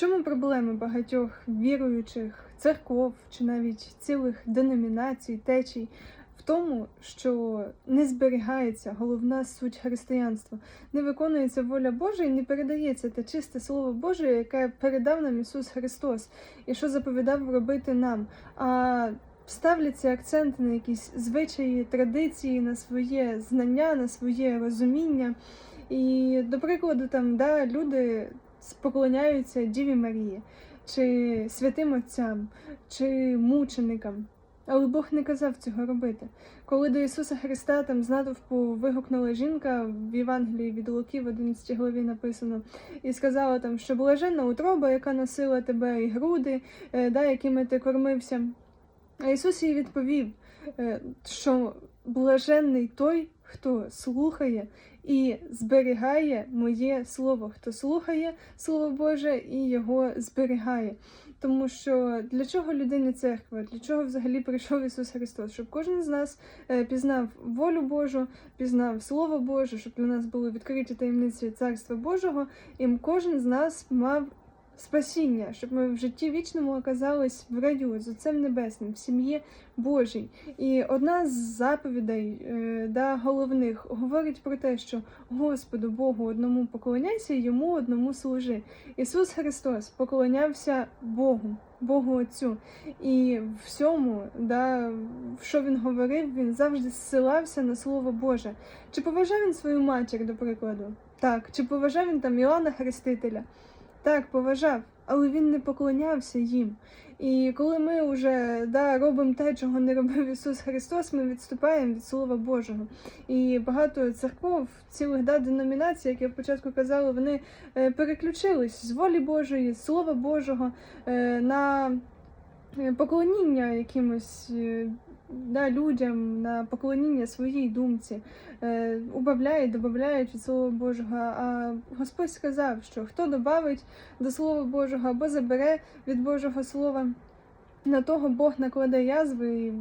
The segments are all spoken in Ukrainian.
чому проблема багатьох віруючих церков чи навіть цілих деномінацій, течій? В тому, що не зберігається головна суть християнства, не виконується воля Божа і не передається те чисте Слово Боже, яке передав нам Ісус Христос, і що заповідав робити нам. А ставляться акценти на якісь звичаї, традиції, на своє знання, на своє розуміння. І, до прикладу, там да, люди поклоняються Діві Марії, чи святим отцям, чи мученикам. Але Бог не казав цього робити. Коли до Ісуса Христа там з натовпу вигукнула жінка в Євангелії від Луки в 11 главі написано, і сказала там, що блаженна утроба, яка носила тебе, і груди, е, да, якими ти кормився. А Ісус їй відповів, е, що блаженний той, хто слухає і зберігає моє слово, хто слухає Слово Боже і його зберігає. Тому що для чого людині церква? Для чого взагалі прийшов Ісус Христос? Щоб кожен з нас е, пізнав волю Божу, пізнав Слово Боже, щоб для нас були відкриті таємниці Царства Божого, і кожен з нас мав спасіння, щоб ми в житті вічному оказались в раю з Отцем Небесним, в сім'ї Божій. І одна з заповідей е, да, головних говорить про те, що Господу Богу одному поклоняйся, йому одному служи. Ісус Христос поклонявся Богу, Богу Отцю. І всьому, да, що він говорив, він завжди зсилався на Слово Боже. Чи поважав він свою матір, до прикладу? Так. Чи поважав він там Іоанна Хрестителя? Так, поважав, але він не поклонявся їм. І коли ми вже да, робимо те, чого не робив Ісус Христос, ми відступаємо від Слова Божого. І багато церков, цілих да, деномінацій, як я початку казала, вони е, переключились з волі Божої, з Слова Божого е, на е, поклоніння якимось. Да, людям на поклоніння своїй думці, е, убавляють, додають від Слова Божого. А Господь сказав, що хто додавить до Слова Божого або забере від Божого Слова, на того Бог накладе язви і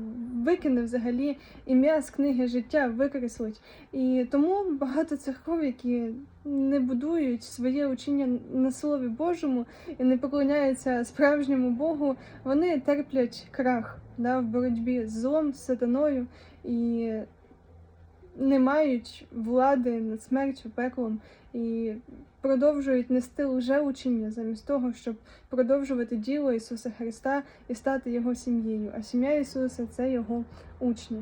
викине взагалі ім'я з книги життя, викреслить. І тому багато церков, які не будують своє учення на Слові Божому і не поклоняються справжньому Богу, вони терплять крах да, в боротьбі з злом, з сатаною і не мають влади над смертю, пеклом і продовжують нести лжеучення замість того, щоб продовжувати діло Ісуса Христа і стати Його сім'єю. А сім'я Ісуса це Його учні.